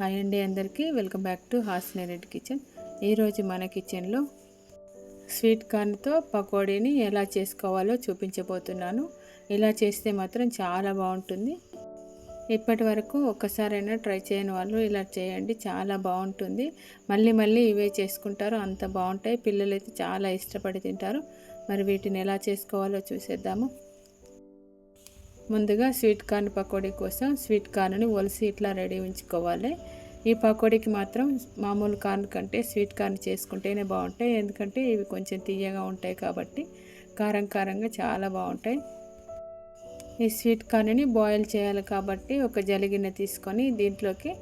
Hi అండి అందరికీ. Welcome back to Hasini Reddy kitchen. ఈరోజు మన కిచెన్లో స్వీట్ కార్న్తో పకోడీని ఎలా చేసుకోవాలో చూపించబోతున్నాను. ఇలా చేస్తే మాత్రం చాలా బాగుంటుంది. ఇప్పటి వరకు ఒక్కసారైనా ట్రై చేయని వాళ్ళు ఇలా చేయండి చాలా బాగుంటుంది. మళ్ళీ మళ్ళీ ఇవే చేసుకుంటారు అంత బాగుంటాయి. పిల్లలైతే చాలా ఇష్టపడి తింటారు. మరి వీటిని ఎలా చేసుకోవాలో చూసేద్దాము. ముందుగా స్వీట్ కార్న్ పకోడీ కోసం స్వీట్ కార్న్ని ఒలిసి ఇట్లా రెడీ ఉంచుకోవాలి. ఈ పకోడీకి మాత్రం మామూలు కార్న్ కంటే స్వీట్ కార్న్ చేసుకుంటేనే బాగుంటాయి. ఎందుకంటే ఇవి కొంచెం తీయగా ఉంటాయి కాబట్టి కారం కారంగా చాలా బాగుంటాయి. ఈ స్వీట్ కార్న్ని బాయిల్ చేయాలి కాబట్టి ఒక జలిగిన్నె తీసుకొని దీంట్లోకి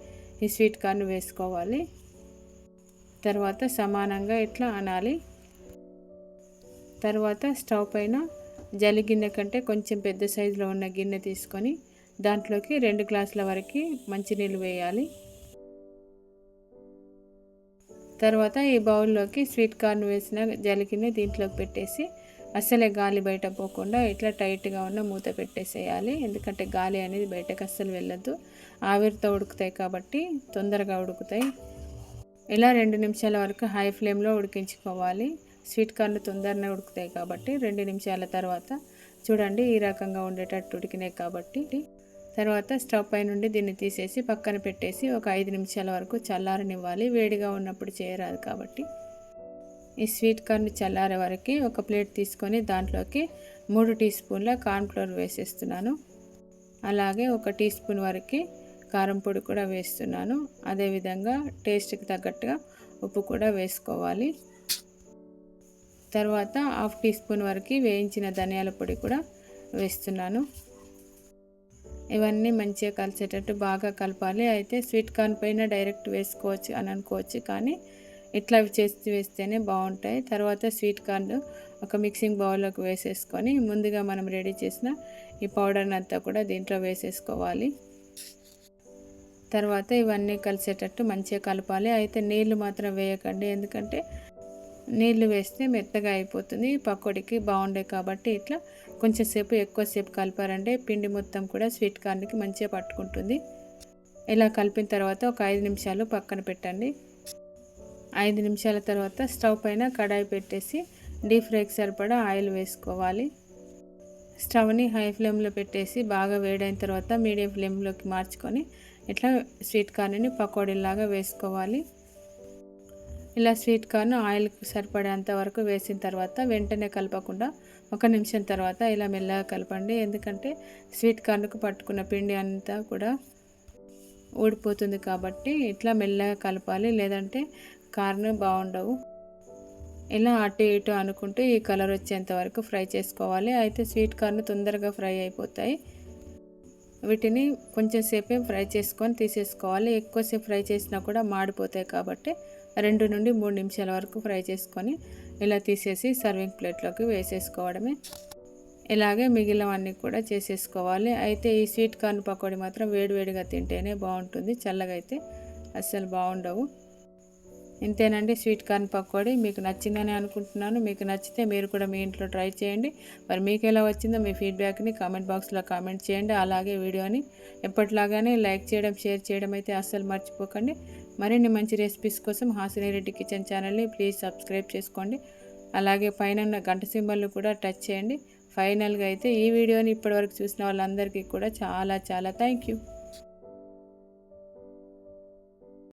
ఈ స్వీట్ కార్న్ వేసుకోవాలి. తర్వాత సమానంగా ఇట్లా అనాలి. తర్వాత స్టవ్ పైన జలి గిన్నె కంటే కొంచెం పెద్ద సైజులో ఉన్న గిన్నె తీసుకొని దాంట్లోకి రెండు గ్లాసుల వరకు మంచినీళ్ళు వేయాలి. తర్వాత ఈ బౌల్లోకి స్వీట్ కార్న్ వేసిన జలి గిన్నె దీంట్లోకి పెట్టేసి అస్సలే గాలి బయట పోకుండా ఇట్లా టైట్గా ఉన్న మూత పెట్టేసేయాలి. ఎందుకంటే గాలి అనేది బయటకు అస్సలు వెళ్ళద్దు ఆవిరితో ఉడుకుతాయి కాబట్టి తొందరగా ఉడుకుతాయి. ఇలా రెండు నిమిషాల వరకు హై ఫ్లేమ్లో ఉడికించుకోవాలి. స్వీట్ కార్న్ తొందరనే ఉడుకుతాయి కాబట్టి రెండు నిమిషాల తర్వాత చూడండి ఈ రకంగా ఉండేటట్టు ఉడికినాయి కాబట్టి తర్వాత స్టవ్ పై నుండి దీన్ని తీసేసి పక్కన పెట్టేసి ఒక ఐదు నిమిషాల వరకు చల్లారనివ్వాలి. వేడిగా ఉన్నప్పుడు చేయరాదు కాబట్టి ఈ స్వీట్ కార్న్ చల్లారే వరకు ఒక ప్లేట్ తీసుకొని దాంట్లోకి మూడు టీ స్పూన్ల కార్న్ఫ్లోర్ వేసేస్తున్నాను. అలాగే ఒక టీ స్పూన్ వరకు కారం పొడి కూడా వేస్తున్నాను. అదేవిధంగా టేస్ట్కి తగ్గట్టుగా ఉప్పు కూడా వేసుకోవాలి. తర్వాత హాఫ్ టీ స్పూన్ వరకు వేయించిన ధనియాల పొడి కూడా వేస్తున్నాను. ఇవన్నీ మంచిగా కలిసేటట్టు బాగా కలపాలి. అయితే స్వీట్ కార్న్ పైన డైరెక్ట్ వేసుకోవచ్చు అని అనుకోవచ్చు కానీ ఇట్లా చేసి వేస్తేనే బాగుంటాయి. తర్వాత స్వీట్ కార్న్ ఒక మిక్సింగ్ బౌల్లోకి వేసేసుకొని ముందుగా మనం రెడీ చేసిన ఈ పౌడర్ని అంతా కూడా దీంట్లో వేసేసుకోవాలి. తర్వాత ఇవన్నీ కలిసేటట్టు మంచిగా కలపాలి. అయితే నీళ్ళు మాత్రం వేయకండి. ఎందుకంటే నీళ్ళు వేస్తే మెత్తగా అయిపోతుంది. పకోడీకి బాగుండే కాబట్టి ఇట్లా కొంచెం సేపు ఎక్కువసేపు కలిపారంటే పిండి మొత్తం కూడా స్వీట్ కార్న్కి మంచిగా పట్టుకుంటుంది. ఇలా కలిపిన తర్వాత ఒక ఐదు నిమిషాలు పక్కన పెట్టండి. ఐదు నిమిషాల తర్వాత స్టవ్ పైన కడాయి పెట్టేసి డీప్ ఫ్రైకి సరిపడా ఆయిల్ వేసుకోవాలి. స్టవ్ని హై ఫ్లేమ్లో పెట్టేసి బాగా వేడైన తర్వాత మీడియం ఫ్లేమ్లోకి మార్చుకొని ఇట్లా స్వీట్ కార్న్ని పకోడీలాగా వేసుకోవాలి. ఇలా స్వీట్ కార్న్ ఆయిల్కి సరిపడేంత వరకు వేసిన తర్వాత వెంటనే కలపకుండా ఒక నిమిషం తర్వాత ఇలా మెల్లగా కలపండి. ఎందుకంటే స్వీట్ కార్న్కు పట్టుకున్న పిండి అంతా కూడా ఊడిపోతుంది కాబట్టి ఇట్లా మెల్లగా కలపాలి. లేదంటే కార్న్ బాగుండవు. ఇలా అటు ఇటు అనుకుంటూ ఈ కలర్ వచ్చేంత వరకు ఫ్రై చేసుకోవాలి. అయితే స్వీట్ కార్న్ తొందరగా ఫ్రై అయిపోతాయి. వీటిని కొంచెం సేపే ఫ్రై చేసుకొని తీసేసుకోవాలి. ఎక్కువసేపు ఫ్రై చేసినా కూడా మాడిపోతాయి కాబట్టి రెండు నుండి మూడు నిమిషాల వరకు ఫ్రై చేసుకొని ఇలా తీసేసి సర్వింగ్ ప్లేట్లోకి వేసేసుకోవడమే. ఇలాగే మిగిలినవన్నీ కూడా చేసేసుకోవాలి. అయితే ఈ స్వీట్ కార్న్ పకోడీ మాత్రం వేడివేడిగా తింటేనే బాగుంటుంది. చల్లగా అయితే అస్సలు బాగుండవు. ఇంతేనండి స్వీట్ కార్న్ పకోడీ. మీకు నచ్చిందని అనుకుంటున్నాను. మీకు నచ్చితే మీరు కూడా మీ ఇంట్లో ట్రై చేయండి. మరి మీకు ఎలా వచ్చిందో మీ ఫీడ్బ్యాక్ని కామెంట్ బాక్స్లో కామెంట్ చేయండి. అలాగే వీడియోని ఎప్పటిలాగానే లైక్ చేయడం షేర్ చేయడం అయితే అస్సలు మర్చిపోకండి. మరిన్ని మంచి రెసిపీస్ కోసం హాసిని రెడ్డి కిచెన్ ఛానల్ని ప్లీజ్ సబ్స్క్రైబ్ చేసుకోండి. అలాగే పైన గంట సింబల్ని కూడా టచ్ చేయండి. ఫైనల్గా అయితే ఈ వీడియోని ఇప్పటివరకు చూసిన వాళ్ళందరికీ కూడా చాలా చాలా థ్యాంక్ యూ.